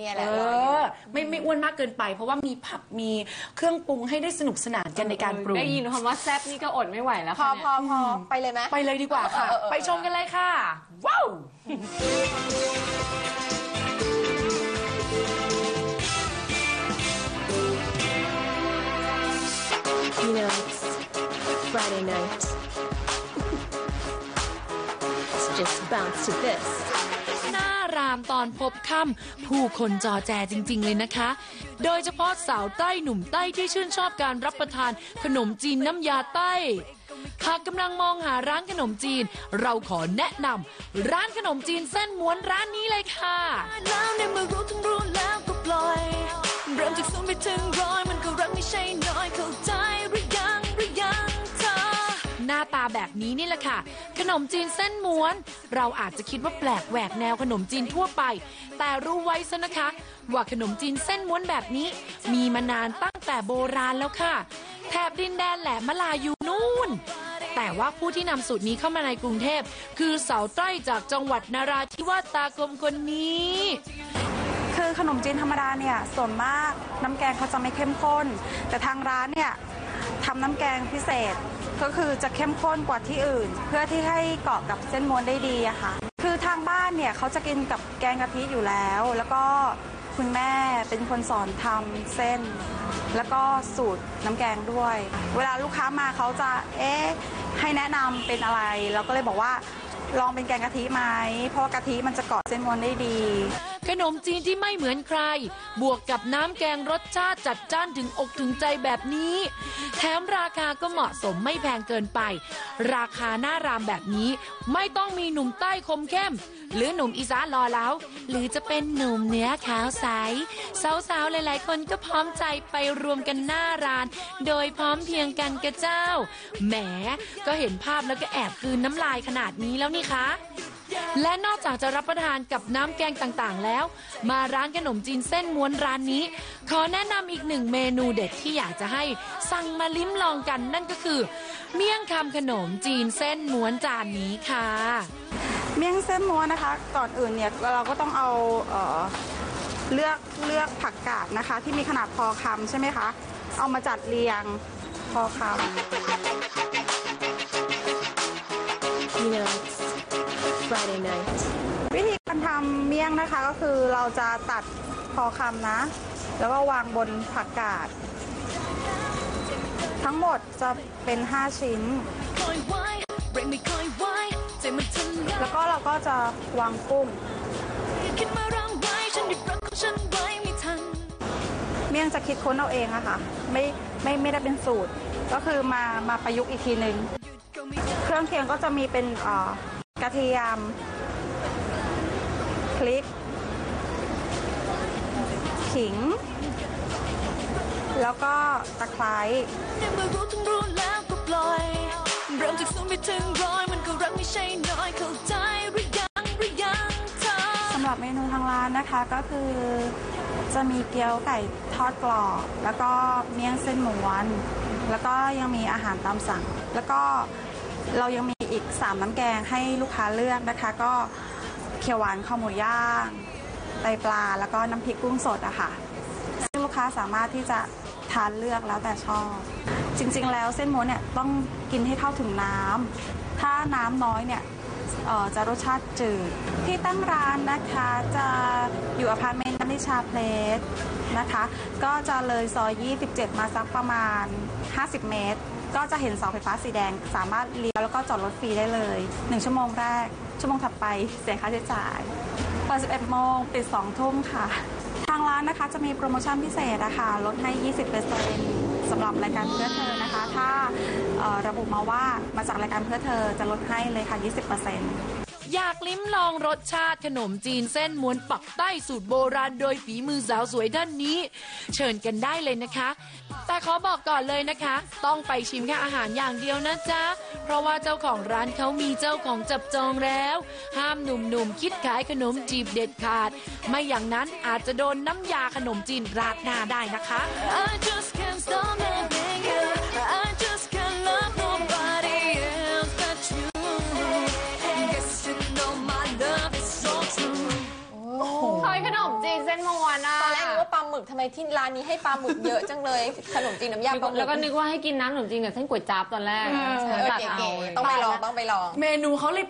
เนี่ยแหเอละรออยู่ อไม่ไม่อ้วนมากเกินไป เพราะว่ามีผักมีเครื่องปรุงให้ได้สนุกสนานกันในการปรุง ได้ยินคำว่าแซ่บนี่ก็อดไม่ไหวแล้วพอค่ะพอพอไปเลยไหม ไปเลยดีกว่าค่ะ เออเออเออ ไปชมกันเลยค่ะ ว้าว You know, it's Friday night. Let's just bounce to this. ารามตอนพบค่ำผู้คนจอแจจริง ๆ เลยนะคะ โดยเฉพาะสาวใต้หนุ่มใต้ที่ชื่นชอบการรับประทานขนมจีนน้ำยาใต้ หากกำลังมองหาร้านขนมจีน เราขอแนะนำร้านขนมจีนเส้นม้วนร้านนี้เลยค่ะแล้วในมือรู้ทั้งรู้แล้วก็ปล่อยเริ่มจากศูนย์ไปถึงร้อยมันก็ แบบนี้นี่แหละค่ะ ขนมจีนเส้นม้วน เราอาจจะคิดว่าแปลกแหวกแนวขนมจีนทั่วไป แต่รู้ไว้ซะนะคะ ว่าขนมจีนเส้นม้วนแบบนี้ มีมานานตั้งแต่โบราณแล้วค่ะ แถบดินแดนแหลมมลายูนู่นแต่ว่าผู้ที่นำสูตรนี้เข้ามาในกรุงเทพ คือสาวใต้จากจังหวัดนาราธิวาสตากลมคนนี้ คือขนมจีนธรรมดาเนี่ยส่วนมากน้ำแกงเขาจะไม่เข้มข้น แต่ทางร้านเนี่ย ทำน้ำแกงพิเศษ ก็คือจะเข้มข้นกว่าที่อื่น เพื่อที่ให้เกาะกับเส้นม้วนได้ดีอะค่ะ คือทางบ้านเนี่ยเขาจะกินกับแกงกะทิอยู่แล้ว แล้วก็คุณแม่เป็นคนสอนทำเส้น แล้วก็สูตรน้ำแกงด้วย เวลาลูกค้ามาเขาจะเอ๊ะให้แนะนำเป็นอะไรเราก็เลยบอกว่าลองเป็นแกงกะทิไหมเพราะว่ากะทิมันจะเกาะเส้นม้วนได้ดีขนมจีนที่ไม่เหมือนใคร บวกกับน้ำแกงรสชาติจัดจ้านถึงอกถึงใจแบบนี้ แถมราคาก็เหมาะสมไม่แพงเกินไป ราคาหน้ารามแบบนี้ ไม่ต้องมีหนุ่มใต้คมเข้ม หรือหนุ่มอีสานรอเล้าหรือจะเป็นหนุ่มเนื้อขาวใสสาวๆหลายๆ คนก็พร้อมใจไปรวมกันหน้าร้าน โดยพร้อมเพียงกันกระเจ้าแหมก็เห็นภาพแล้วก็แอบกลืนน้ำลายขนาดนี้แล้วนี่คะ และนอกจากจะรับประทานกับน้ำแกงต่างๆแล้วมาร้านขนมจีนเส้นม้วนร้านนี้ ขอแนะนำอีกหนึ่งเมนูเด็ดที่อยากจะให้สั่งมาลิ้มลองกันนั่นก็คือ เมี่ยงคำขนมจีนเส้นม้วนจานนี้ค่ะ เมี่ยงเส้นม้วนนะคะ ก่อนอื่นเนี่ยเราก็ต้องเอาเอ่อเลือกเลือกผักกาดนะคะ ที่มีขนาดพอคำใช่ไหมคะ เอามาจัดเรียงพอค You know, it's Friday night. ำวิธีการทำเมี่ยงนะคะก็คือเราจะตัดพอคำนะ แล้วก็วางบนผักกาด ทั้งหมดจะเป็น 5 ชิ้นคอยไว้เบรกไม่คอยไว้ใจมันแล้วก็เราก็จะวางกุ้ง เมี่ยงจะคิดค้นเอาเองอะค่ะไม่ไม่ไม่ได้เป็นสูตร ก็คือมามาประยุกต์อีกทีหนึ่งเครื่องเคียงก็จะมีเป็นกระเทียม พริก ขิง แล้วก็ตะไคร้ในเมื่อรู้ทั้งรู้แล้วก็ปล่อยเริ่มจากศูนย์ไปถึงร้อยมันก็รักไม่ใช่น้อยเข้าใจหรือยังหรือยังเธอสำหรับเมนูทางร้านนะคะก็คือจะมีเกี๊ยวไก่ทอดกรอบ แล้วก็เมี่ยงเส้นม้วนแล้วก็ยังมีอาหารตามสั่ง แล้วก็เรายังมีอีก 3 น้ำแกงให้ลูกค้าเลือกนะคะ ก็ เขียวหวานข้าวหมูย่างไตปลาแล้วก็น้ำพริกกุ้งสดอะค่ะซึ่งลูกค้าสามารถที่จะทานเลือกแล้วแต่ชอบ จริงๆ แล้วเส้นม้วนเนี่ยต้องกินให้เข้าถึงน้ำถ้าน้ำน้อยเนี่ยจะรสชาติจืดที่ตั้งร้านนะคะจะอยู่อพาร์ตเมนต์ นิชาเพลสนะคะ ก็จะเลยซอย 27 มาสักประมาณ 50 เมตร ก็จะเห็นเสาไฟฟ้าสีแดง สามารถเลี้ยวแล้วก็จอดรถฟรีได้เลย 1 ชั่วโมงแรก ชั่วโมงถัดไปเสียค่าใช้จ่ายเปิด 11 โมงปิด 2 ทุ่มค่ะ ทางร้านนะคะจะมีโปรโมชั่นพิเศษนะคะลดให้ 20%สำหรับรายการเพื่อเธอนะคะ ถ้าระบุมาว่ามาจากรายการเพื่อเธอจะลดให้เลยค่ะ 20% อยากลิ้มลองรสชาติขนมจีนเส้นม้วนปักใต้สูตรโบราณโดยฝีมือสาวสวยท่านนี้ เชิญกันได้เลยนะคะ แต่ขอบอกก่อนเลยนะคะ ต้องไปชิมแค่อาหารอย่างเดียวนะจ๊ะ เพราะว่าเจ้าของร้านเขามีเจ้าของจับจองแล้ว ห้ามหนุ่มๆคิดขายขนมจีบเด็ดขาด ไม่อย่างนั้นอาจจะโดนน้ำยาขนมจีนราดหน้าได้นะคะ I just can't stop ปลาหมึกทำไมที่ร้านนี้ให้ปลาหมึกเยอะจังเลยขนมจีนน้ำยาปลาหมึกแล้วก็นึกว่าให้กินน้ำขนมจีนกับเส้นก๋วยจั๊บตอนแรกเออตัดเก๋เอาๆต้องไปลองต้องไปลอง เมนูเขาเลย